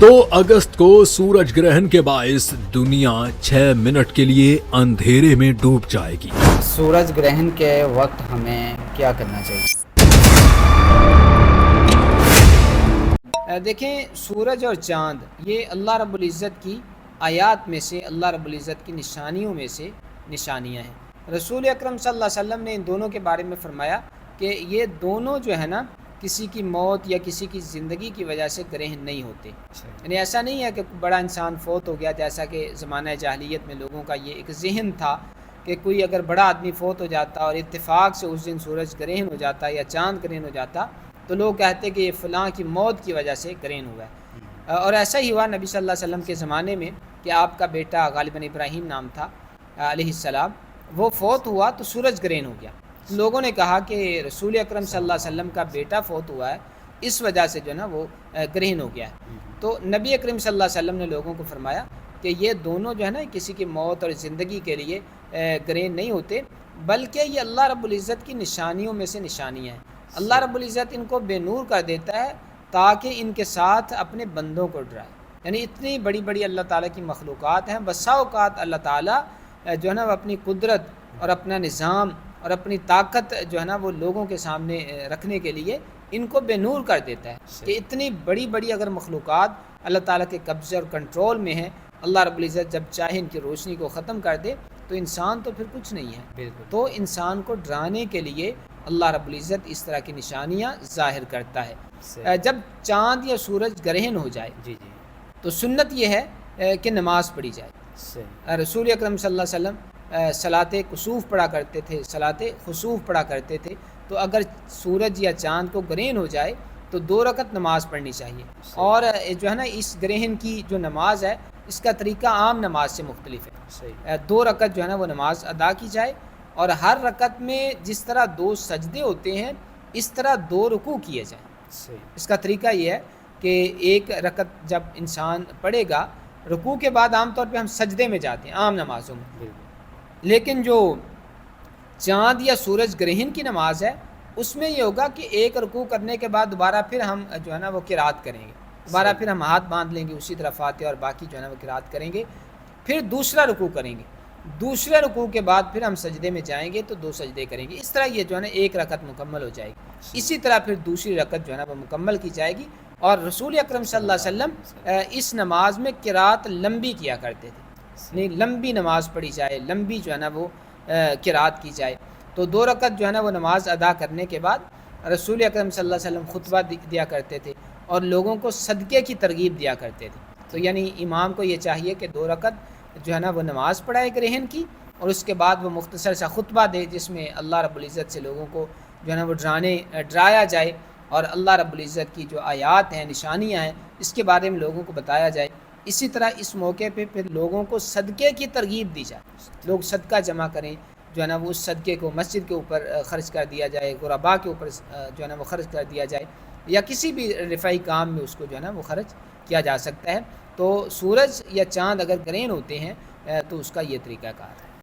دو اگست کو سورج گرہن کے باعث دنیا چھ منٹ کے لیے اندھیرے میں ڈوب جائے گی۔ سورج گرہن کے وقت ہمیں کیا کرنا چاہیے؟ دیکھیں، سورج اور چاند، یہ اللہ رب العزت کی آیات میں سے، اللہ رب العزت کی نشانیوں میں سے نشانیاں ہیں۔ رسول اکرم صلی اللہ علیہ وسلم نے ان دونوں کے بارے میں فرمایا کہ یہ دونوں جو ہے نا کسی کی موت یا کسی کی زندگی کی وجہ سے گرہن نہیں ہوتے۔ اچھا۔ یعنی ایسا نہیں ہے کہ بڑا انسان فوت ہو گیا جیسا کہ زمانہ جاہلیت میں لوگوں کا یہ ایک ذہن تھا کہ کوئی اگر بڑا آدمی فوت ہو جاتا اور اتفاق سے اس دن سورج گرہن ہو جاتا یا چاند گرہن ہو جاتا تو لوگ کہتے کہ یہ فلاں کی موت کی وجہ سے گرہن ہوا ہے۔ اور ایسا ہی ہوا نبی صلی اللہ علیہ وسلم کے زمانے میں کہ آپ کا بیٹا غالباً ابراہیم نام تھا علیہ السلام وہ فوت ہوا تو سورج گرہن ہو گیا۔ لوگوں نے کہا کہ رسول اکرم صلی اللہ علیہ وسلم کا بیٹا فوت ہوا ہے اس وجہ سے جو ہے نا وہ گرہن ہو گیا ہے۔ تو نبی اکرم صلی اللہ علیہ وسلم نے لوگوں کو فرمایا کہ یہ دونوں جو ہے نا کسی کی موت اور زندگی کے لیے گرہن نہیں ہوتے بلکہ یہ اللہ رب العزت کی نشانیوں میں سے نشانی ہے اللہ رب العزت ان کو بے نور کر دیتا ہے تاکہ ان کے ساتھ اپنے بندوں کو ڈرائے۔ یعنی اتنی بڑی بڑی اللہ تعالیٰ کی مخلوقات ہیں۔ بسا اوقات اللہ تعالیٰ جو ہے نا وہ اپنی قدرت اور اپنا نظام اور اپنی طاقت جو ہے نا وہ لوگوں کے سامنے رکھنے کے لیے ان کو بے نور کر دیتا ہے کہ اتنی بڑی بڑی اگر مخلوقات اللہ تعالیٰ کے قبضے اور کنٹرول میں ہیں اللہ رب العزت جب چاہے ان کی روشنی کو ختم کر دے تو انسان تو پھر کچھ نہیں ہے۔ بالکل۔ تو انسان کو ڈرانے کے لیے اللہ رب العزت اس طرح کی نشانیاں ظاہر کرتا ہے۔ جب چاند یا سورج گرہن ہو جائے جی جی۔ تو سنت یہ ہے کہ نماز پڑھی جائے۔ رسول اکرم صلی اللہ علیہ وسلم صلاط کسوف پڑھا کرتے تھے صلاط خصوف پڑھا کرتے تھے۔ تو اگر سورج یا چاند کو گرہن ہو جائے تو دو رکعت نماز پڑھنی چاہیے۔ اور جو ہے نا اس گرہن کی جو نماز ہے اس کا طریقہ عام نماز سے مختلف ہے۔ دو رکعت جو ہے نا وہ نماز ادا کی جائے۔ اور ہر رکعت میں جس طرح دو سجدے ہوتے ہیں اس طرح دو رکوع کیے جائیں۔ اس کا طریقہ یہ ہے کہ ایک رکعت جب انسان پڑھے گا رکوع کے بعد عام طور پہ ہم سجدے میں جاتے ہیں عام نمازوں میں۔ لیکن جو چاند یا سورج گرہن کی نماز ہے اس میں یہ ہوگا کہ ایک رکوع کرنے کے بعد دوبارہ پھر ہم جو ہے نا وہ کراط کریں گے۔ دوبارہ پھر ہم ہاتھ باندھ لیں گے اسی طرح فاتحہ اور باقی جو ہے نا وہ کراط کریں گے۔ پھر دوسرا رکوع کریں گے۔ دوسرے رکوع کے بعد پھر ہم سجدے میں جائیں گے تو دو سجدے کریں گے۔ اس طرح یہ جو ہے نا ایک رکعت مکمل ہو جائے گی۔ اسی طرح پھر دوسری رکعت جو ہے نا وہ مکمل کی جائے گی۔ اور رسول اکرم صلی اللہ علیہ وسلم اس نماز میں کراط لمبی کیا کرتے تھے۔ یعنی لمبی نماز پڑھی جائے، لمبی جو ہے نا وہ کراعت کی جائے۔ تو دو رکعت جو ہے نا وہ نماز ادا کرنے کے بعد رسول اکرم صلی اللہ علیہ وسلم خطبہ دیا کرتے تھے اور لوگوں کو صدقے کی ترغیب دیا کرتے تھے۔ تو یعنی امام کو یہ چاہیے کہ دو رکعت جو ہے نا وہ نماز پڑھائے گرہن کی اور اس کے بعد وہ مختصر سا خطبہ دے جس میں اللہ رب العزت سے لوگوں کو جو ہے نا وہ ڈرانے، ڈرایا جائے اور اللہ رب العزت کی جو آیات ہیں، نشانیاں ہیں، اس کے بارے میں لوگوں کو بتایا جائے۔ اسی طرح اس موقع پہ پھر لوگوں کو صدقے کی ترغیب دی جائے۔ لوگ صدقہ جمع کریں، جو ہے نا وہ اس صدقے کو مسجد کے اوپر خرچ کر دیا جائے غربا کے اوپر جو ہے نا وہ خرچ کر دیا جائے، یا کسی بھی رفاعی کام میں اس کو جو ہے نا وہ خرچ کیا جا سکتا ہے۔ تو سورج یا چاند اگر گرین ہوتے ہیں تو اس کا یہ طریقہ کار ہے۔